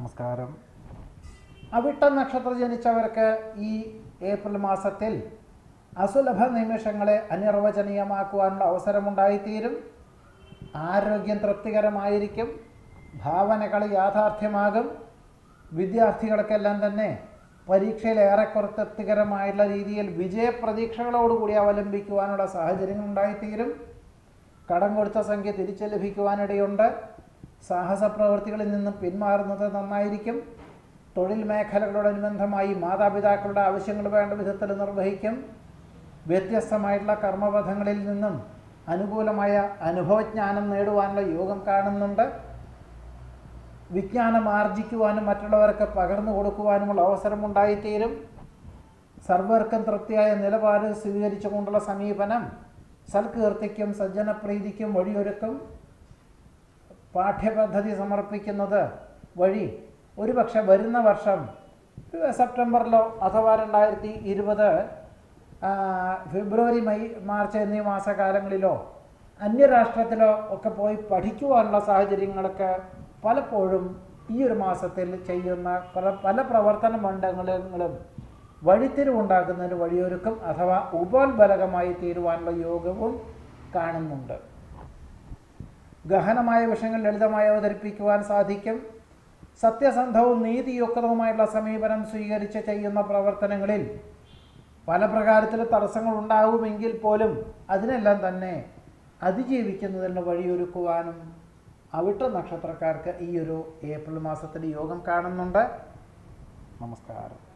നമസ്കാരം. അവിട്ട നക്ഷത്രം ജനിച്ചവർക്ക് ഈ ഏപ്രിൽ മാസത്തിൽ അസുലഭ നിമിഷങ്ങളെ അനിർവചനീയമാക്കുവാനുള്ള അവസരമുണ്ടായിത്തീരും. ആരോഗ്യം തൃപ്തികരമായിരിക്കും. ഭാവനകൾ യാഥാർത്ഥ്യമാകും. വിദ്യാർത്ഥികൾക്കെല്ലാം തന്നെ പരീക്ഷയിൽ ഏറെക്കുറെ തൃപ്തികരമായുള്ള രീതിയിൽ വിജയപ്രതീക്ഷകളോടുകൂടി അവലംബിക്കുവാനുള്ള സാഹചര്യങ്ങൾ ഉണ്ടായിത്തീരും കടം കൊടുത്ത സംഖ്യ തിരിച്ചു ലഭിക്കുവാനിടയുണ്ട് സാഹസ പ്രവൃത്തികളിൽ നിന്ന് പിന്മാറുന്നത് നന്നായിരിക്കും. തൊഴിൽ മേഖലകളോടനുബന്ധമായി മാതാപിതാക്കളുടെ ആവശ്യങ്ങൾ വേണ്ട വിധത്തിൽ നിർവഹിക്കും. വ്യത്യസ്തമായിട്ടുള്ള കർമ്മപഥങ്ങളിൽ നിന്നും അനുകൂലമായ അനുഭവജ്ഞാനം നേടുവാനുള്ള യോഗം കാണുന്നുണ്ട്. വിജ്ഞാനം ആർജിക്കുവാനും മറ്റുള്ളവർക്ക് പകർന്നു കൊടുക്കുവാനുമുള്ള അവസരം ഉണ്ടായിത്തീരും സർവർക്കും തൃപ്തിയായ നിലപാട് സ്വീകരിച്ചുകൊണ്ടുള്ള സമീപനം സൽകീർത്തിക്കും സജ്ജനപ്രീതിക്കും വഴിയൊരുക്കും. പാഠ്യപദ്ധതി സമർപ്പിക്കുന്നത് വഴി ഒരുപക്ഷെ വരുന്ന വർഷം സെപ്റ്റംബറിലോ അഥവാ രണ്ടായിരത്തി ഇരുപത് ഫെബ്രുവരി മെയ് മാർച്ച് എന്നീ മാസകാലങ്ങളിലോ അന്യരാഷ്ട്രത്തിലോ ഒക്കെ പോയി പഠിക്കുവാനുള്ള സാഹചര്യങ്ങളൊക്കെ പലപ്പോഴും ഈ ഒരു മാസത്തിൽ ചെയ്യുന്ന പല പല പ്രവർത്തന മണ്ഡലങ്ങളും വഴിത്തിരിവുണ്ടാക്കുന്നതിന് വഴിയൊരുക്കും അഥവാ ഉപോത്ബലകമായി തീരുവാനുള്ള യോഗവും കാണുന്നുണ്ട്. ഗഹനമായ വിഷയങ്ങൾ ലളിതമായി അവതരിപ്പിക്കുവാൻ സാധിക്കും. സത്യസന്ധവും നീതിയുക്തവുമായിട്ടുള്ള സമീപനം സ്വീകരിച്ച് ചെയ്യുന്ന പ്രവർത്തനങ്ങളിൽ പല പ്രകാരത്തിൽ തടസ്സങ്ങൾ ഉണ്ടാകുമെങ്കിൽ പോലും അതിനെല്ലാം തന്നെ അതിജീവിക്കുന്നതിന് വഴിയൊരുക്കുവാനും അവിട്ട നക്ഷത്രക്കാർക്ക് ഈ ഒരു ഏപ്രിൽ മാസത്തിന്റെ യോഗം കാണുന്നുണ്ട്. നമസ്കാരം.